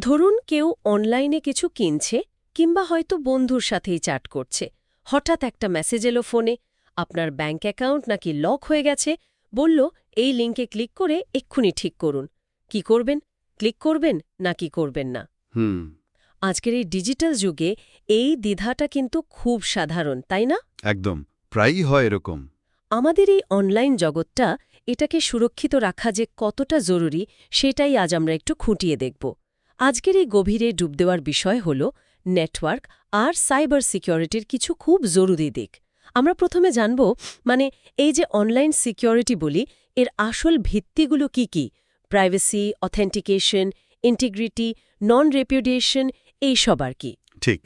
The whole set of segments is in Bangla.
ধরুন কেউ অনলাইনে কিছু কিনছে কিংবা হয়তো বন্ধুর সাথেই চ্যাট করছে। হঠাৎ একটা মেসেজ এলো ফোনে আপনার ব্যাঙ্ক অ্যাকাউন্ট নাকি লক হয়ে গেছে? বলল এই লিঙ্কে ক্লিক করে এক্ষুনি ঠিক করুন। কি করবেন? ক্লিক করবেন না কি করবেন না? হুম। আজকের এই ডিজিটাল যুগে এই দ্বিধাটা কিন্তু খুব সাধারণ তাই না? একদম প্রায়ই হয় এরকম। আমাদের এই অনলাইন জগৎটা এটাকে সুরক্ষিত রাখা যে কতটা জরুরি সেটাই আজ আমরা একটু খুঁটিয়ে দেখব। আজকের এই গভীরে ডুব দেওয়ার বিষয় হল নেটওয়ার্ক আর সাইবার সিকিউরিটির কিছু খুব জরুরি দিক। আমরা প্রথমে জানব মানে এই যে অনলাইন সিকিউরিটি বলি, এর আসল ভিত্তিগুলো কি কি? Privacy, authentication, integrity non repudiation এইসব আর কি। ঠিক।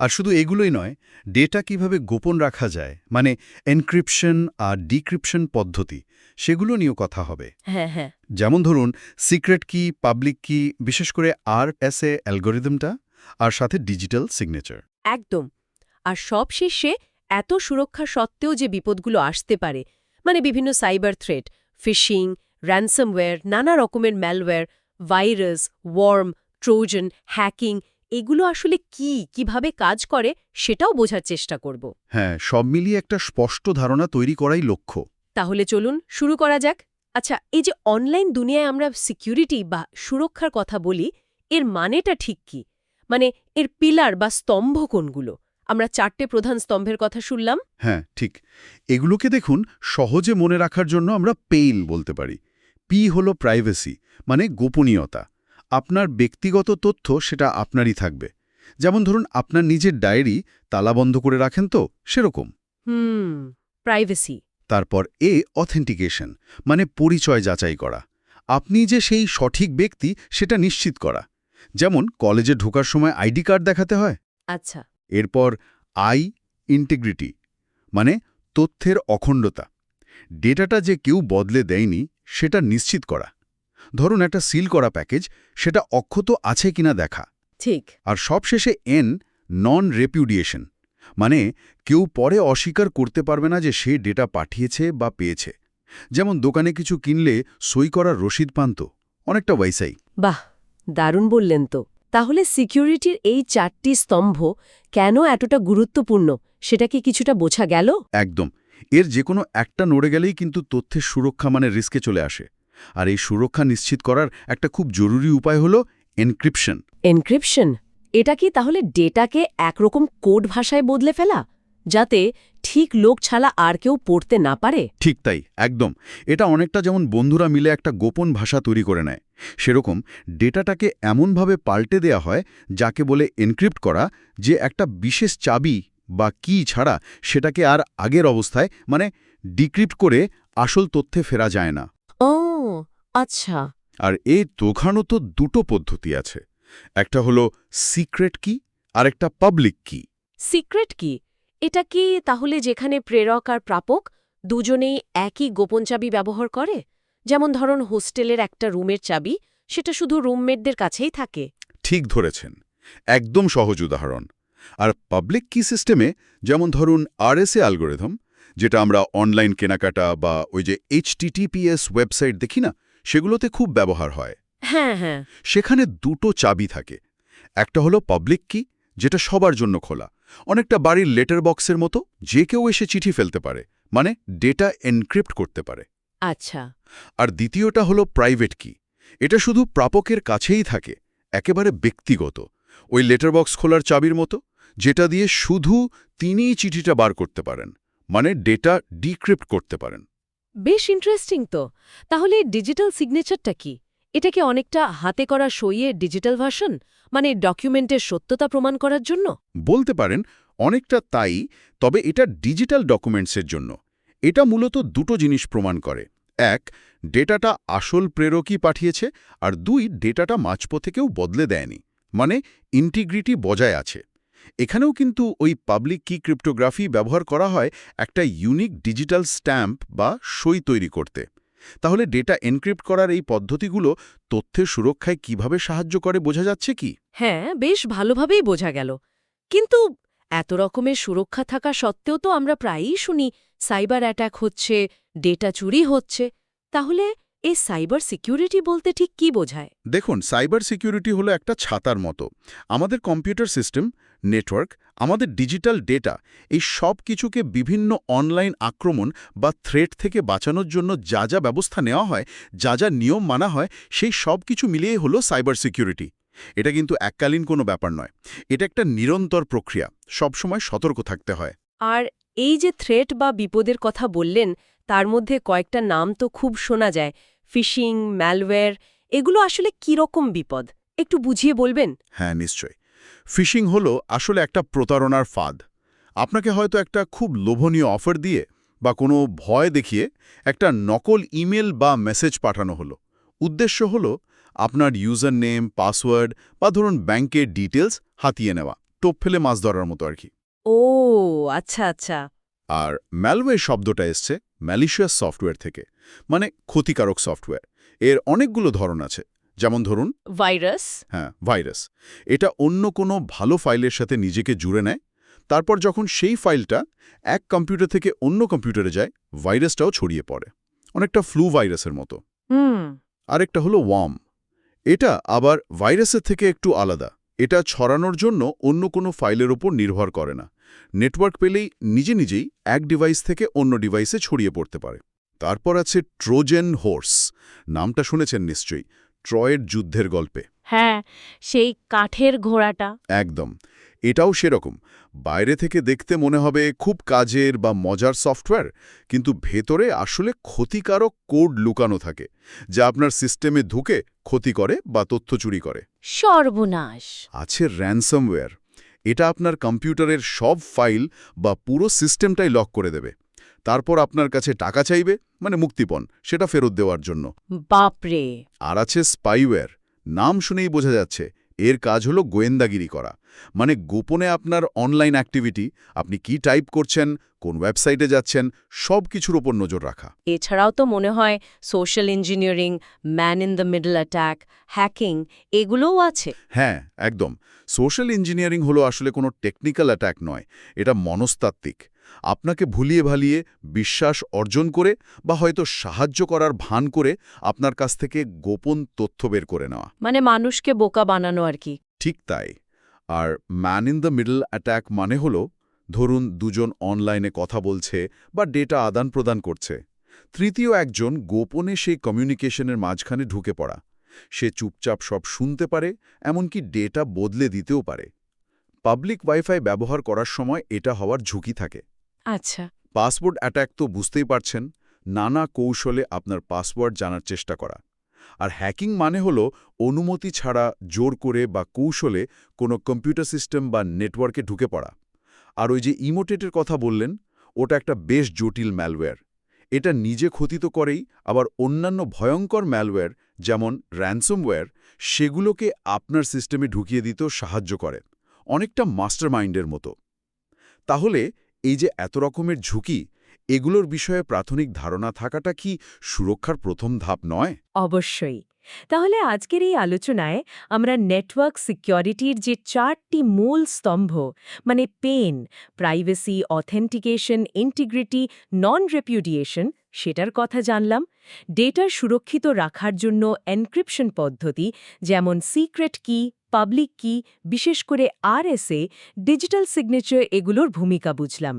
আর শুধু এগুলোই নয়, ডেটা কীভাবে গোপন রাখা যায় মানে এনক্রিপশন আর ডিক্রিপশন পদ্ধতি সেগুলো নিয়েও কথা হবে। হ্যাঁ হ্যাঁ। যেমন ধরুন সিক্রেট কি পাবলিক কি বিশেষ করে আর এস এ অ্যালগোরিদমটা আর সাথে ডিজিটাল সিগনেচার। একদম। আর সব শেষে এত সুরক্ষা সত্ত্বেও যে বিপদগুলো আসতে পারে মানে বিভিন্ন সাইবার থ্রেট ফিশিং র্যানসামওয়্যার নানা রকমের malware virus worm trojan hacking এগুলো আসলে কি কীভাবে কাজ করে সেটাও বোঝার চেষ্টা করব। হ্যাঁ সব মিলিয়ে একটা স্পষ্ট ধারণা তৈরি করাই লক্ষ্য। তাহলে চলুন শুরু করা যাক। আচ্ছা এই যে অনলাইন দুনিয়ায় আমরা সিকিউরিটি বা সুরক্ষার কথা বলি এর মানেটা ঠিক কি? মানে এর পিলার বা স্তম্ভ কোনগুলো? আমরা চারটে প্রধান স্তম্ভের কথা শুনলাম। হ্যাঁ ঠিক। এগুলোকে দেখুন সহজে মনে রাখার জন্য আমরা পেইল বলতে পারি। পি হলো প্রাইভেসি মানে গোপনীয়তা। আপনার ব্যক্তিগত তথ্য সেটা আপনারই থাকবে। যেমন ধরুন আপনার নিজের ডায়েরি তালাবন্ধ করে রাখেন তো সেরকম। হুম প্রাইভেসি। তারপর এ অথেন্টিকেশন মানে পরিচয় যাচাই করা। আপনি যে সেই সঠিক ব্যক্তি সেটা নিশ্চিত করা। যেমন কলেজে ঢোকার সময় আইডি কার্ড দেখাতে হয়। আচ্ছা। এরপর আই ইন্টিগ্রিটি মানে তথ্যের অখণ্ডতা। ডেটাটা যে কেউ বদলে দেয়নি সেটা নিশ্চিত করা। ধরুন একটা সিল করা প্যাকেজ সেটা অক্ষত আছে কিনা দেখা। ঠিক। আর সবশেষে এন নন রেপিউডিয়েশন মানে কেউ পরে অস্বীকার করতে পারবে না যে সে ডেটা পাঠিয়েছে বা পেয়েছে। যেমন দোকানে কিছু কিনলে সই করার রসিদ পান তো অনেকটা ওয়াইসাই। বাহ দারুণ বললেন তো। তাহলে সিকিউরিটির এই চারটি স্তম্ভ কেন এতটা গুরুত্বপূর্ণ? সেটা কি কিছুটা বোঝা গেল? একদম। এর যে কোনো একটা নড়ে গেলেই কিন্তু তথ্যের সুরক্ষা মানে রিস্কে চলে আসে। আর এই সুরক্ষা নিশ্চিত করার একটা খুব জরুরি উপায় হল এনক্রিপশন। এনক্রিপশন? এটা কি তাহলে ডেটাকে একরকম কোড ভাষায় বদলে ফেলা যাতে ঠিক লোক ছাড়া আর কেউ পড়তে না পারে? ঠিক তাই একদম। এটা অনেকটা যেমন বন্ধুরা মিলে একটা গোপন ভাষা তৈরি করে নেয়। সেরকম ডেটাটাকে এমনভাবে পাল্টে দেয়া হয় যাকে বলে এনক্রিপ্ট করা যে একটা বিশেষ চাবি বা কি ছাড়া সেটাকে আর আগের অবস্থায় মানে ডিক্রিপ্ট করে আসল তথ্যে ফেরা যায় না। ও আচ্ছা। আর এই দোকানও তো দুটো পদ্ধতি আছে। একটা হলো সিক্রেট কি আর একটা পাবলিক কি। সিক্রেট কি? এটা কি তাহলে যেখানে প্রেরক আর প্রাপক দুজনেই একই গোপন চাবি ব্যবহার করে? যেমন ধরুন হোস্টেলের একটা রুমের চাবি সেটা শুধু রুমমেটদের কাছেই থাকে। ঠিক ধরেছেন। একদম সহজ উদাহরণ। আর পাবলিক কি সিস্টেমে যেমন ধরুন আরএসএ অ্যালগোরিদম যেটা আমরা অনলাইন কেনাকাটা বা ওই যে এইচটিটিপিএস ওয়েবসাইট দেখি না সেগুলোতে খুব ব্যবহার হয়। হ্যাঁ হ্যাঁ। সেখানে দুটো চাবি থাকে। একটা হলো পাবলিক কি যেটা সবার জন্য খোলা। অনেকটা বাড়ির লেটার বক্সের মতো যে কেউ এসে চিঠি ফেলতে পারে। মানে ডেটা এনক্রিপ্ট করতে পারে। আচ্ছা। আর দ্বিতীয়টা হলো প্রাইভেট কি এটা শুধু প্রাপকের কাছেই থাকে একেবারে ব্যক্তিগত। ওই লেটার বক্স খোলার চাবির মতো যেটা দিয়ে শুধু তিনিই চিঠিটা বার করতে পারেন। মানে ডেটা ডিক্রিপ্ট করতে পারেন। বেশ ইন্টারেস্টিং তো। তাহলে ডিজিটাল সিগনেচারটা কি? এটা কি অনেকটা হাতে করা সইয়ের ডিজিটাল ভার্সন মানে ডকুমেন্টের সত্যতা প্রমাণ করার জন্য? বলতে পারেন, অনেকটা তাই, তবে এটা ডিজিটাল ডকুমেন্টসের জন্য। এটা মূলত দুটো জিনিস প্রমাণ করে। এক, ডেটাটা আসল প্রেরকই পাঠিয়েছে, আর দুই, ডেটাটা মাঝপথে কেউ বদলে দেয়নি মানে ইন্টিগ্রিটি বজায় আছে। এখানেও কিন্তু ওই পাবলিক কি ক্রিপ্টোগ্রাফি ব্যবহার করা হয় একটা ইউনিক ডিজিটাল স্ট্যাম্প বা সই তৈরি করতে। তাহলে ডেটা এনক্রিপ্ট করার এই পদ্ধতিগুলো তথ্যের সুরক্ষায় কীভাবে সাহায্য করে বোঝা যাচ্ছে কি? হ্যাঁ বেশ ভালোভাবেই বোঝা গেল। কিন্তু এত রকমের সুরক্ষা থাকা সত্ত্বেও তো আমরা প্রায়ই শুনি, সাইবার অ্যাট্যাক হচ্ছে, ডেটা চুরি হচ্ছে। তাহলে এই সাইবার সিকিউরিটি বলতে ঠিক কি বোঝায়? দেখুন সাইবার সিকিউরিটি হলো একটা ছাতার মতো। আমাদের কম্পিউটার সিস্টেম নেটওয়ার্ক আমাদের ডিজিটাল ডেটা এই সব কিছুকে বিভিন্ন অনলাইন আক্রমণ বা থ্রেট থেকে বাঁচানোর জন্য যা যা ব্যবস্থা নেওয়া হয় যা যা নিয়ম মানা হয় সেই সব কিছু মিলিয়ে হলো সাইবার সিকিউরিটি। এটা কিন্তু এককালীন কোনো ব্যাপার নয়। এটা একটা নিরন্তর প্রক্রিয়া। সবসময় সতর্ক থাকতে হয়। আর এই যে থ্রেট বা বিপদের কথা বললেন তার মধ্যে কয়েকটা নাম তো খুব শোনা যায় ফিশিং ম্যালওয়্যার এগুলো আসলে কীরকম বিপদ? একটু বুঝিয়ে বলবেন? হ্যাঁ নিশ্চয় ফিশিং হলো আসলে একটা প্রতারণার ফাঁদ। আপনাকে হয়তো একটা খুব লোভনীয় অফার দিয়ে বা কোনো ভয় দেখিয়ে একটা নকল ইমেল বা মেসেজ পাঠানো হলো। উদ্দেশ্য হলো আপনার ইউজার নেম পাসওয়ার্ড বা ধরুন ব্যাংকের ডিটেলস হাতিয়ে নেওয়া টোপ ফেলে মাছ ধরার মতো আর কি। ও আচ্ছা আচ্ছা। আর ম্যালওয়ে শব্দটা এসছে ম্যালিশিয়াস সফটওয়্যার থেকে মানে ক্ষতিকারক সফটওয়্যার এর অনেকগুলো ধরন আছে যেমন ধরুন ভাইরাস। হ্যাঁ ভাইরাস। এটা অন্য কোনো ভালো ফাইলের সাথে নিজেকে জুড়ে নেয় তারপর যখন সেই ফাইলটা এক কম্পিউটার থেকে অন্য কম্পিউটারে যায় ভাইরাসটাও ছড়িয়ে পড়ে। অনেকটা ফ্লু ভাইরাসের মতো। আরেকটা হলো ওয়ার্ম এটা আবার ভাইরাসের থেকে একটু আলাদা। এটা ছড়ানোর জন্য অন্য কোনো ফাইলের ওপর নির্ভর করে না। নেটওয়ার্ক পেলেই নিজে নিজেই এক ডিভাইস থেকে অন্য ডিভাইসে ছড়িয়ে পড়তে পারে। তারপর আছে ট্রোজেন হোর্স। নামটা শুনেছেন নিশ্চয়ই? ট্রয়ের যুদ্ধের গল্পে। হ্যাঁ সেই কাঠের ঘোড়াটা। একদম। এটাও সেরকম। বাইরে থেকে দেখতে মনে হবে খুব কাজের বা মজার সফটওয়্যার কিন্তু ভেতরে আসলে ক্ষতিকারক কোড লুকানো থাকে যা আপনার সিস্টেমে ঢুকে ক্ষতি করে বা তথ্য চুরি করে। সর্বনাশ। আছে র্যানসমওয়্যার এটা আপনার কম্পিউটারের সব ফাইল বা পুরো সিস্টেমটাই লক করে দেবে। তারপর আপনার কাছে টাকা চাইবে মানে মুক্তিপণ সেটা ফেরত দেওয়ার জন্য। বাপরে! আর আছে স্পাইওয়্যার নাম শুনেই বোঝা যাচ্ছে এর কাজ হলো গোয়েন্দাগিরি করা। মানে গোপনে আপনার অনলাইন অ্যাক্টিভিটি আপনি কি টাইপ করছেন কোন ওয়েবসাইটে যাচ্ছেন সব কিছুর ওপর নজর রাখা। এছাড়াও তো মনে হয় social engineering man in the middle attack hacking এগুলোও আছে। হ্যাঁ একদম। সোশ্যাল ইঞ্জিনিয়ারিং হলো আসলে কোনো টেকনিক্যাল অ্যাট্যাক নয় এটা মনস্তাত্ত্বিক। আপনাকে ভুলিয়ে ভালিয়ে বিশ্বাস অর্জন করে বা হয়তো সাহায্য করার ভান করে আপনার কাছ থেকে গোপন তথ্য বের করে নেওয়া। মানে মানুষকে বোকা বানানো আর কি। ঠিক তাই। আর man in the middle attack মানে হল ধরুন দুজন অনলাইনে কথা বলছে বা ডেটা আদান প্রদান করছে। তৃতীয় একজন গোপনে সেই কমিউনিকেশনের মাঝখানে ঢুকে পড়া। সে চুপচাপ সব শুনতে পারে এমনকি ডেটা বদলে দিতেও পারে। পাবলিক ওয়াইফাই ব্যবহার করার সময় এটা হওয়ার ঝুঁকি থাকে। আচ্ছা। পাসওয়ার্ড অ্যাট্যাক তো বুঝতেই পারছেন, নানা কৌশলে আপনার পাসওয়ার্ড জানার চেষ্টা করা। আর হ্যাকিং মানে হলো অনুমতি ছাড়া জোর করে বা কৌশলে কোনো কম্পিউটার সিস্টেম বা নেটওয়ার্কে ঢুকে পড়া। আর ওই যে ইমোটেটের কথা বললেন, ওটা একটা বেশ জটিল ম্যালওয়্যার এটা নিজে ক্ষতি তো করেই আবার অন্যান্য ভয়ঙ্কর ম্যালওয়্যার যেমন র্যানসমওয়্যার সেগুলোকে আপনার সিস্টেমে ঢুকিয়ে দিতেও সাহায্য করে। অনেকটা মাস্টারমাইন্ডের মতো। তাহলে এই যে এত রকমের ঝুঁকি, এগুলোর বিষয়ে প্রাথমিক ধারণা থাকাটা কি সুরক্ষার প্রথম ধাপ নয়? অবশ্যই। তাহলে আজকের এই আলোচনায় আমরা নেটওয়ার্ক সিকিউরিটির যে চারটি মূল স্তম্ভ মানে pen privacy authentication integrity non repudiation সেটার কথা জানলাম ডেটার সুরক্ষিত রাখার জন্য এনক্রিপশন পদ্ধতি, যেমন সিক্রেট কি পাবলিক কি বিশেষ করে আরএসএ ডিজিটাল সিগনেচার এগুলোর ভূমিকা বুঝলাম।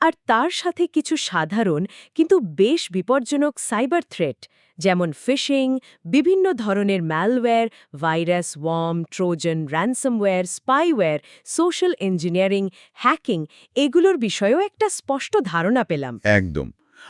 আর তার সাথে কিছু সাধারণ কিন্তু বেশ বিপজ্জনক সাইবার থ্রেট যেমন ফিশিং বিভিন্ন ধরনের malware virus worm trojan ransomware spyware social engineering hacking এগুলোর বিষয়েও একটা স্পষ্ট ধারণা পেলাম। একদম।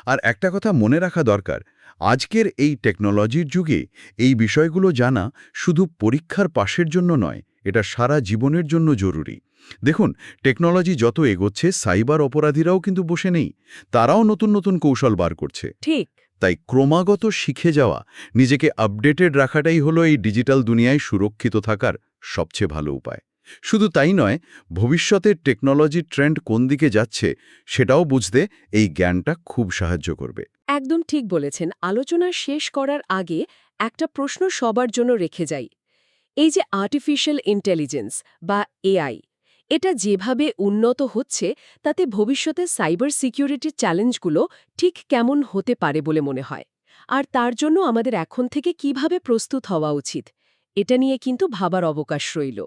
আর একটা কথা মনে রাখা দরকার আজকের এই টেকনোলজির যুগে এই বিষয়গুলো জানা শুধু পরীক্ষার পাশের জন্য নয় এটা সারা জীবনের জন্য জরুরি। দেখুন টেকনোলজি যত এগোচ্ছে সাইবার অপরাধীরাও কিন্তু বসে নেই তারাও নতুন নতুন কৌশল বার করছে। ঠিক। তাই ক্রমাগত শিখে যাওয়া নিজেকে আপডেটেড রাখাটাই হলো এই ডিজিটাল দুনিয়ায় সুরক্ষিত থাকার সবচেয়ে ভালো উপায়। শুধু তাই নয় ভবিষ্যতের টেকনোলজির ট্রেন্ড কোন দিকে যাচ্ছে সেটাও বুঝতে এই জ্ঞানটা খুব সাহায্য করবে। একদম ঠিক বলেছেন। আলোচনা শেষ করার আগে একটা প্রশ্ন সবার জন্য রেখে যাই। এই যে আর্টিফিশিয়াল ইন্টেলিজেন্স বা এআই এটা যেভাবে উন্নত হচ্ছে, তাতে ভবিষ্যতে সাইবার সিকিউরিটির চ্যালেঞ্জগুলো ঠিক কেমন হতে পারে বলে মনে হয়? আর তার জন্য আমাদের এখন থেকে কীভাবে প্রস্তুত হওয়া উচিত? এটা নিয়ে কিন্তু ভাবার অবকাশ রইল।